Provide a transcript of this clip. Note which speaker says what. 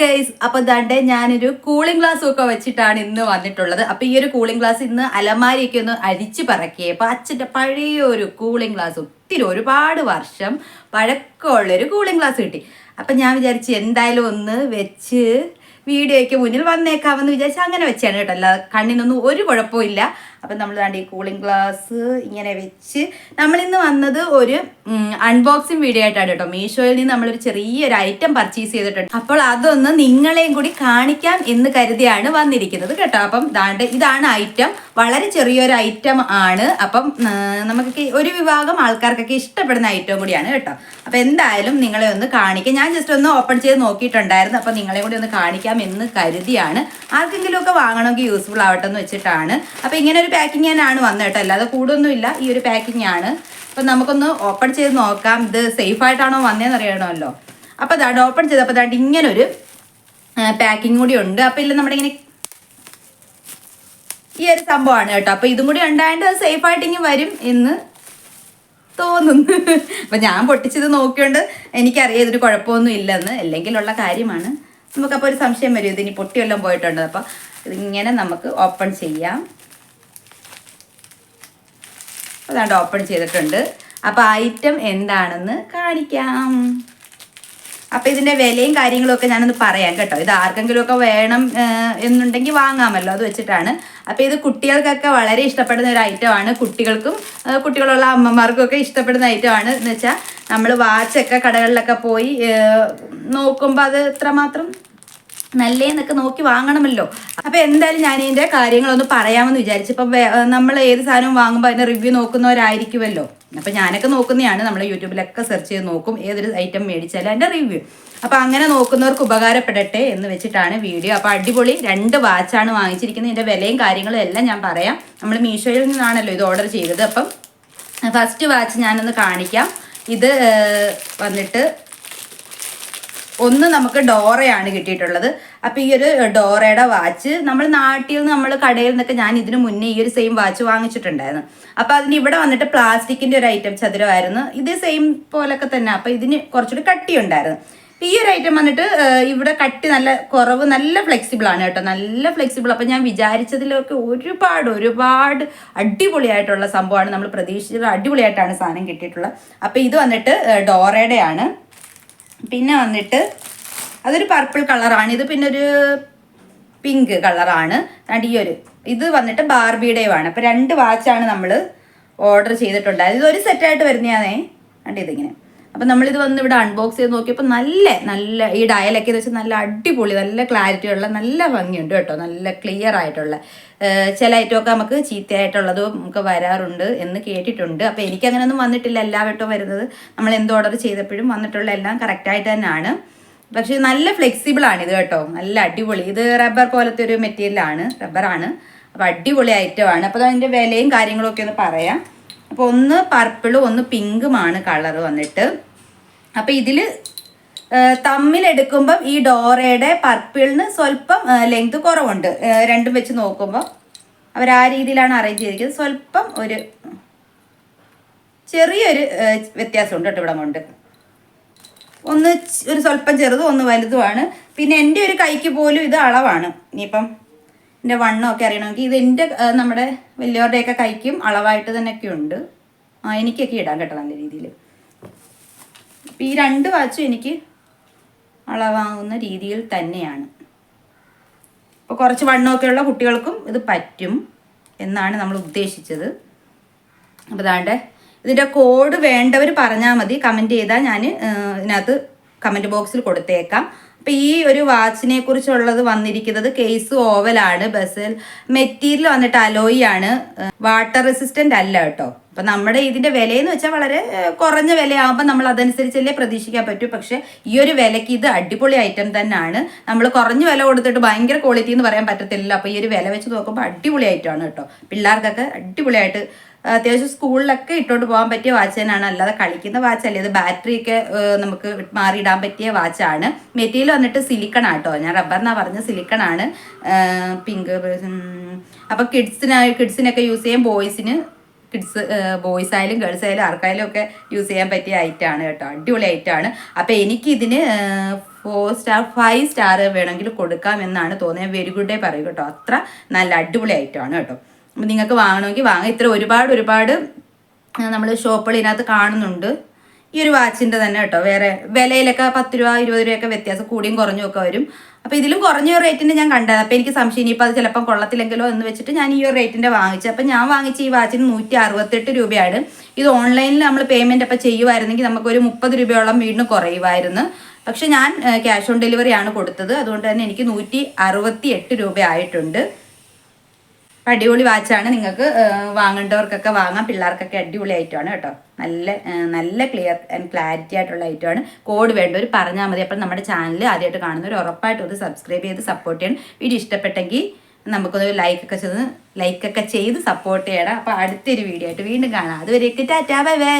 Speaker 1: Guys അപ്പൊ ദാണ്ടെ ഞാനൊരു cooling glass ഒക്കെ വെച്ചിട്ടാണ് ഇന്ന് വന്നിട്ടുള്ളത്. അപ്പൊ ഈ ഒരു കൂളിംഗ് ഗ്ലാസ് ഇന്ന് അലമാരിയൊക്കെ ഒന്ന് അരിച്ച് പറക്കിയേ. അപ്പൊ അച്ഛന്റെ പഴയ ഒരു കൂളിംഗ് ഗ്ലാസ് ഒത്തിരി ഒരുപാട് വർഷം പഴക്കമുള്ളൊരു കൂളിംഗ് ഗ്ലാസ് കിട്ടി. അപ്പൊ ഞാൻ വിചാരിച്ച് എന്തായാലും ഒന്ന് വെച്ച് വീഡിയോയ്ക്ക് മുന്നിൽ വന്നേക്കാമെന്ന് വിചാരിച്ച് അങ്ങനെ വെച്ചാണ് കേട്ടോ. അല്ല കണ്ണിനൊന്നും ഒരു കുഴപ്പമില്ല അപ്പം നമ്മൾ വേണ്ട ഈ കൂളിംഗ് ഗ്ലാസ് ഇങ്ങനെ വെച്ച് നമ്മളിന്ന് വന്നത് ഒരു അൺബോക്സിങ് വീഡിയോ ആയിട്ടാണ് കേട്ടോ. മീഷോയിൽ നിന്ന് നമ്മളൊരു ചെറിയൊരു ഐറ്റം പർച്ചേസ് ചെയ്തിട്ടുണ്ട്. അപ്പോൾ അതൊന്ന് നിങ്ങളെയും കൂടി കാണിക്കാം എന്ന് കരുതിയാണ് വന്നിരിക്കുന്നത് കേട്ടോ. അപ്പം ദാണ്ട് ഇതാണ് ഐറ്റം വളരെ ചെറിയൊരു ഐറ്റം ആണ്. അപ്പം നമുക്ക് ഒരു വിഭാഗം ആൾക്കാർക്കൊക്കെ ഇഷ്ടപ്പെടുന്ന ഐറ്റം കൂടിയാണ് കേട്ടോ. അപ്പം എന്തായാലും നിങ്ങളെ ഒന്ന് കാണിക്കാം. ഞാൻ ജസ്റ്റ് ഒന്ന് ഓപ്പൺ ചെയ്ത് നോക്കിയിട്ടുണ്ടായിരുന്നു. അപ്പം നിങ്ങളെ കൂടി ഒന്ന് കാണിക്കാം എന്ന് കരുതിയാണ്. ആർക്കെങ്കിലുമൊക്കെ വാങ്ങണമെങ്കിൽ യൂസ്ഫുൾ ആവട്ടെ എന്ന് വെച്ചിട്ടാണ്. അപ്പം ഇങ്ങനെ ഒരു പാക്കിംഗ് തന്നെയാണ് വന്നത് കേട്ടോ. അല്ലാതെ കൂടൊന്നുമില്ല ഈ ഒരു പാക്കിംഗ് ആണ് അപ്പം നമുക്കൊന്ന് ഓപ്പൺ ചെയ്ത് നോക്കാം. ഇത് സേഫ് ആയിട്ടാണോ വന്നതെന്ന് അറിയണമല്ലോ അപ്പോൾ അതാണ്ട് ഓപ്പൺ ചെയ്തപ്പോൾ അതാണ്ട് ഇങ്ങനൊരു പാക്കിംഗ് കൂടി ഉണ്ട്. അപ്പോൾ ഇല്ല നമ്മുടെ ഇങ്ങനെ ഈ ഒരു സംഭവമാണ് കേട്ടോ. അപ്പോൾ ഇതും കൂടി ഉണ്ടായത് സേഫ് ആയിട്ട് വരും എന്ന് തോന്നുന്നു. അപ്പം ഞാൻ പൊട്ടിച്ചത് നോക്കിയോണ്ട് എനിക്കറിയാം ഇതിന് കുഴപ്പമൊന്നും ഇല്ലെന്ന്. അല്ലെങ്കിലുള്ള കാര്യമാണ്. നമുക്കപ്പോൾ ഒരു സംശയം വരും. ഇതിനി പൊട്ടിയെല്ലാം പോയിട്ടുണ്ട്? അപ്പോൾ ഇതിങ്ങനെ നമുക്ക് ഓപ്പൺ ചെയ്യാം. അതാണ്ട് ഓപ്പൺ ചെയ്തിട്ടുണ്ട്. അപ്പോൾ ഐറ്റം എന്താണെന്ന് കാണിക്കാം. അപ്പോൾ ഇതിന്റെ വിലയും കാര്യങ്ങളൊക്കെ ഞാനൊന്ന് പറയാം കേട്ടോ. ഇത് ആർക്കെങ്കിലുമൊക്കെ വേണം എന്നുണ്ടെങ്കിൽ വാങ്ങാമല്ലോ. അത് വെച്ചിട്ടാണ്. അപ്പോൾ ഇത് കുട്ടികൾക്കൊക്കെ വളരെ ഇഷ്ടപ്പെടുന്ന ഒരു ഐറ്റമാണ് കുട്ടികൾക്കും കുട്ടികളുള്ള അമ്മമാർക്കും ഒക്കെ ഇഷ്ടപ്പെടുന്ന ഐറ്റമാണ് എന്ന് വെച്ചാൽ നമ്മൾ വാച്ചൊക്കെ കടകളിലൊക്കെ പോയി നോക്കുമ്പോൾ അത് എത്രമാത്രം നല്ലേന്നൊക്കെ നോക്കി വാങ്ങണമല്ലോ. അപ്പൊ എന്തായാലും ഞാൻ ഇതിന്റെ കാര്യങ്ങളൊന്ന് പറയാമെന്ന് വിചാരിച്ചു. ഇപ്പൊ നമ്മൾ ഏത് സാധനവും വാങ്ങുമ്പോൾ അതിന്റെ റിവ്യൂ നോക്കുന്നവരായിരിക്കുമല്ലോ. അപ്പൊ ഞാനൊക്കെ നോക്കുന്നതാണ്. നമ്മൾ യൂട്യൂബിലൊക്കെ സെർച്ച് ചെയ്ത് നോക്കും ഏതൊരു ഐറ്റം മേടിച്ചാലും അതിന്റെ റിവ്യൂ അപ്പൊ അങ്ങനെ നോക്കുന്നവർക്ക് ഉപകാരപ്പെടട്ടെ എന്ന് വെച്ചിട്ടാണ് വീഡിയോ അപ്പൊ അടിപൊളി രണ്ട് വാച്ചാണ് വാങ്ങിച്ചിരിക്കുന്നത്. ഇതിന്റെ വിലയും കാര്യങ്ങളും എല്ലാം ഞാൻ പറയാം. നമ്മൾ മീഷോയിൽ നിന്നാണല്ലോ ഇത് ഓർഡർ ചെയ്തത്. അപ്പം ഫസ്റ്റ് വാച്ച് ഞാനൊന്ന് കാണിക്കാം. ഇത് വന്നിട്ട് ഒന്ന് നമുക്ക് ഡോറയാണ് കിട്ടിയിട്ടുള്ളത്. അപ്പോൾ ഈ ഒരു ഡോറയുടെ വാച്ച് നമ്മൾ നാട്ടിൽ നിന്ന് നമ്മൾ കടയിൽ നിന്നൊക്കെ ഞാൻ ഇതിനു മുന്നേ ഈ ഒരു സെയിം വാച്ച് വാങ്ങിച്ചിട്ടുണ്ടായിരുന്നു. അപ്പോൾ അതിന് ഇവിടെ വന്നിട്ട് പ്ലാസ്റ്റിക്കിന്റെ ഒരു ഐറ്റം ചതുരമായിരുന്നു. ഇത് സെയിം പോലൊക്കെ തന്നെ. അപ്പോൾ ഇതിന് കുറച്ചുകൂടി കട്ടിയുണ്ടായിരുന്നു. ഉണ്ടായിരുന്നു ഈ ഒരു ഐറ്റം വന്നിട്ട് ഇവിടെ കട്ടി നല്ല കുറവ് നല്ല ഫ്ലെക്സിബിൾ ആണ് കേട്ടോ. നല്ല ഫ്ലെക്സിബിൾ അപ്പം ഞാൻ വിചാരിച്ചതിലൊക്കെ ഒരുപാട് ഒരുപാട് അടിപൊളിയായിട്ടുള്ള സംഭവമാണ്. നമ്മൾ പ്രതീക്ഷിച്ചത് അടിപൊളിയായിട്ടാണ് സാധനം കിട്ടിയിട്ടുള്ളത്. അപ്പോൾ ഇത് വന്നിട്ട് ഡോറയുടെയാണ്. പിന്നെ വന്നിട്ട് അതൊരു പർപ്പിൾ കളറാണ് ഇത് പിന്നെ ഒരു പിങ്ക് കളറാണ് ഒരു ഇത് വന്നിട്ട് ബാർബിയുടെയുമാണ് അപ്പോൾ രണ്ട് വാച്ചാണ് നമ്മൾ ഓർഡർ ചെയ്തിട്ടുണ്ടായത്. ഇത് ഒരു സെറ്റായിട്ട് വരുന്നതാണേ. കണ്ട് ഇതിങ്ങനെ. അപ്പം നമ്മളിത് വന്ന് ഇവിടെ അൺബോക്സ് ചെയ്ത് നോക്കിയപ്പോൾ നല്ല നല്ല ഈ ഡയലൊക്കെ വെച്ചാൽ നല്ല അടിപൊളി നല്ല ക്ലാരിറ്റി ഉള്ള നല്ല ഭംഗിയുണ്ട് കേട്ടോ. നല്ല ക്ലിയർ ആയിട്ടുള്ള ചില ഐറ്റമൊക്കെ നമുക്ക് ചീത്തയായിട്ടുള്ളതും നമുക്ക് വരാറുണ്ട് എന്ന് കേട്ടിട്ടുണ്ട്. അപ്പോൾ എനിക്കങ്ങനെയൊന്നും വന്നിട്ടില്ല എല്ലാ വട്ടവും വരുന്നത്. നമ്മൾ എന്ത് ഓർഡർ ചെയ്തപ്പോഴും വന്നിട്ടുള്ള എല്ലാം കറക്റ്റായിട്ട് തന്നെയാണ്. പക്ഷേ നല്ല ഫ്ലെക്സിബിൾ ആണ് ഇത് കേട്ടോ. നല്ല അടിപൊളി. ഇത് റബ്ബർ പോലത്തെ ഒരു മെറ്റീരിയലാണ് റബ്ബറാണ് അപ്പോൾ അടിപൊളി ഐറ്റമാണ് അപ്പോൾ അതിന്റെ വിലയും കാര്യങ്ങളൊക്കെ ഒന്ന് പറയാം. അപ്പോൾ ഒന്ന് പർപ്പിളും ഒന്ന് പിങ്കുമാണ് കളർ വന്നിട്ട്. അപ്പോൾ ഇതിൽ തമ്മിലെടുക്കുമ്പം ഈ ഡോറയുടെ പർപ്പിളിന് സ്വല്പം ലെങ്ത് കുറവുണ്ട്. രണ്ടും വെച്ച് നോക്കുമ്പോൾ അവർ ആ രീതിയിലാണ് അറേഞ്ച് ചെയ്തിരിക്കുന്നത്. സ്വല്പം ഒരു ചെറിയൊരു വ്യത്യാസമുണ്ട് കേട്ടോ ഇവിടെ കൊണ്ട്. ഒന്ന് ഒരു സ്വല്പം ചെറുതും ഒന്ന് വലുതുമാണ് പിന്നെ എന്റെ ഒരു കൈക്ക് പോലും ഇത് അളവാണ്. ഇനിയിപ്പം എന്റെ വണ്ണമൊക്കെ അറിയണമെങ്കിൽ ഇത് എന്റെ നമ്മുടെ വലിയവരുടെയൊക്കെ കൈക്കും അളവായിട്ട് തന്നെയൊക്കെ ഉണ്ട്. ആ എനിക്കൊക്കെ ഇടാൻ കേട്ടോ നല്ല രീതിയിൽ. അപ്പം ഈ രണ്ട് വാച്ചും എനിക്ക് അളവാകുന്ന രീതിയിൽ തന്നെയാണ്. അപ്പോൾ കുറച്ച് വണ്ണമൊക്കെയുള്ള കുട്ടികൾക്കും ഇത് പറ്റും എന്നാണ് നമ്മൾ ഉദ്ദേശിച്ചത്. അപ്പോൾ അതാണ്ട് ഇതിന്റെ കോഡ് വേണ്ടവർ പറഞ്ഞാൽ മതി. കമന്റ് ചെയ്താൽ ഞാൻ ഇതിനകത്ത് കമന്റ് ബോക്സിൽ കൊടുത്തേക്കാം. അപ്പോൾ ഈ ഒരു വാച്ചിനെ കുറിച്ചുള്ളത് വന്നിരിക്കുന്നത് കേസ് ഓവലാണ് ബസ്സിൽ മെറ്റീരിയൽ വന്നിട്ട് അലോയി ആണ് വാട്ടർ റെസിസ്റ്റന്റ് അല്ല കേട്ടോ. അപ്പം നമ്മുടെ ഇതിന്റെ വിലയെന്ന് വെച്ചാൽ വളരെ കുറഞ്ഞ വിലയാകുമ്പോൾ നമ്മൾ അതനുസരിച്ചല്ലേ പ്രതീക്ഷിക്കാൻ പറ്റൂ. പക്ഷേ ഈ ഒരു വിലയ്ക്ക് ഇത് അടിപൊളി ഐറ്റം തന്നെയാണ്. നമ്മൾ കുറഞ്ഞ വില കൊടുത്തിട്ട് ഭയങ്കര ക്വാളിറ്റി എന്ന് പറയാൻ പറ്റത്തില്ല അപ്പോൾ ഈ ഒരു വില വെച്ച് നോക്കുമ്പോൾ അടിപൊളി ഐറ്റമാണ് കേട്ടോ. പിള്ളേർക്കൊക്കെ അടിപൊളിയായിട്ട് അത്യാവശ്യം സ്കൂളിലൊക്കെ ഇട്ടോണ്ട് പോകാൻ പറ്റിയ വാച്ച് തന്നെയാണ് അല്ലാതെ കളിക്കുന്ന വാച്ചല്ല. ഇത് ബാറ്ററി ഒക്കെ നമുക്ക് മാറിയിടാൻ പറ്റിയ വാച്ചാണ്. മെറ്റീരിയൽ വന്നിട്ട് സിലിക്കൺ ആട്ടോ ഞാൻ റബ്ബറിനാ പറഞ്ഞ സിലിക്കൺ ആണ് പിങ്ക് അപ്പോൾ കിഡ്സിന് കിഡ്സിനൊക്കെ യൂസ് ചെയ്യാൻ ബോയ്സിന് കിഡ്സ് ബോയ്സ് ആയാലും ഗേൾസ് ആയാലും ആർക്കായാലും ഒക്കെ യൂസ് ചെയ്യാൻ പറ്റിയ ഐറ്റമാണ് കേട്ടോ. അടിപൊളി ഐറ്റമാണ് അപ്പോൾ എനിക്കിതിന് ഫോർ സ്റ്റാർ ഫൈവ് സ്റ്റാർ വേണമെങ്കിൽ കൊടുക്കാം എന്നാണ് തോന്നിയത് വെരി ഗുഡ് ഡേ പറയും കേട്ടോ. അത്ര നല്ല അടിപൊളി ഐറ്റമാണ് കേട്ടോ. അപ്പം നിങ്ങൾക്ക് വാങ്ങണമെങ്കിൽ വാങ്ങാം. ഇത്ര ഒരുപാട് ഒരുപാട് നമ്മൾ ഷോപ്പുകൾ ഇതിനകത്ത് കാണുന്നുണ്ട്. ഈ ഒരു വാച്ചിന്റെ തന്നെ കേട്ടോ. വേറെ വിലയിലൊക്കെ പത്ത് രൂപ ഇരുപത് രൂപയൊക്കെ വ്യത്യാസം കൂടിയും കുറഞ്ഞും ഒക്കെ വരും. അപ്പോൾ ഇതിലും കുറഞ്ഞ റേറ്റിന്റെ ഞാൻ കണ്ടത് അപ്പോൾ എനിക്ക് സംശയം ഇനിയിപ്പോൾ അത് ചിലപ്പം കൊള്ളത്തില്ലെങ്കിലോ എന്ന് വെച്ചിട്ട് ഞാൻ ഈ ഒരു റേറ്റിന്റെ വാങ്ങിച്ചു അപ്പോൾ ഞാൻ വാങ്ങിച്ച ഈ വാച്ചിന് നൂറ്റി അറുപത്തെട്ട് രൂപയാണ്. ഇത് ഓൺലൈനിൽ നമ്മൾ പേയ്മെന്റ് അപ്പോൾ ചെയ്യുമായിരുന്നെങ്കിൽ നമുക്കൊരു മുപ്പത് രൂപയോളം വീണ്ടും കുറയുമായിരുന്നു. പക്ഷേ ഞാൻ ക്യാഷ് ഓൺ ഡെലിവറി ആണ് കൊടുത്തത്. അതുകൊണ്ട് തന്നെ എനിക്ക് നൂറ്റി അറുപത്തി എട്ട് രൂപ ആയിട്ടുണ്ട്. അടിപൊളി വാച്ചാണ് നിങ്ങൾക്ക് വാങ്ങേണ്ടവർക്കൊക്കെ വാങ്ങാം. പിള്ളേർക്കൊക്കെ അടിപൊളി ഐറ്റമാണ് കേട്ടോ. നല്ല നല്ല ക്ലിയർ ആൻഡ് ക്ലാരിറ്റി ആയിട്ടുള്ള ഐറ്റമാണ് കോഡ് വേണ്ടവർ പറഞ്ഞാൽ മതി. അപ്പം നമ്മുടെ ചാനൽ ആദ്യമായിട്ട് കാണുന്നവർ ഉറപ്പായിട്ടും ഒന്ന് സബ്സ്ക്രൈബ് ചെയ്ത് സപ്പോർട്ട് ചെയ്യണം. വീഡിയോ ഇഷ്ടപ്പെട്ടെങ്കിൽ നമുക്കൊന്ന് ലൈക്കൊക്കെ ചെയ്ത് ലൈക്കൊക്കെ ചെയ്ത് സപ്പോർട്ട് ചെയ്യണം. അപ്പോൾ അടുത്തൊരു വീഡിയോ ആയിട്ട് വീണ്ടും കാണാം. അതുവരെയൊക്കെ ടാറ്റാ ബൈ ബൈ.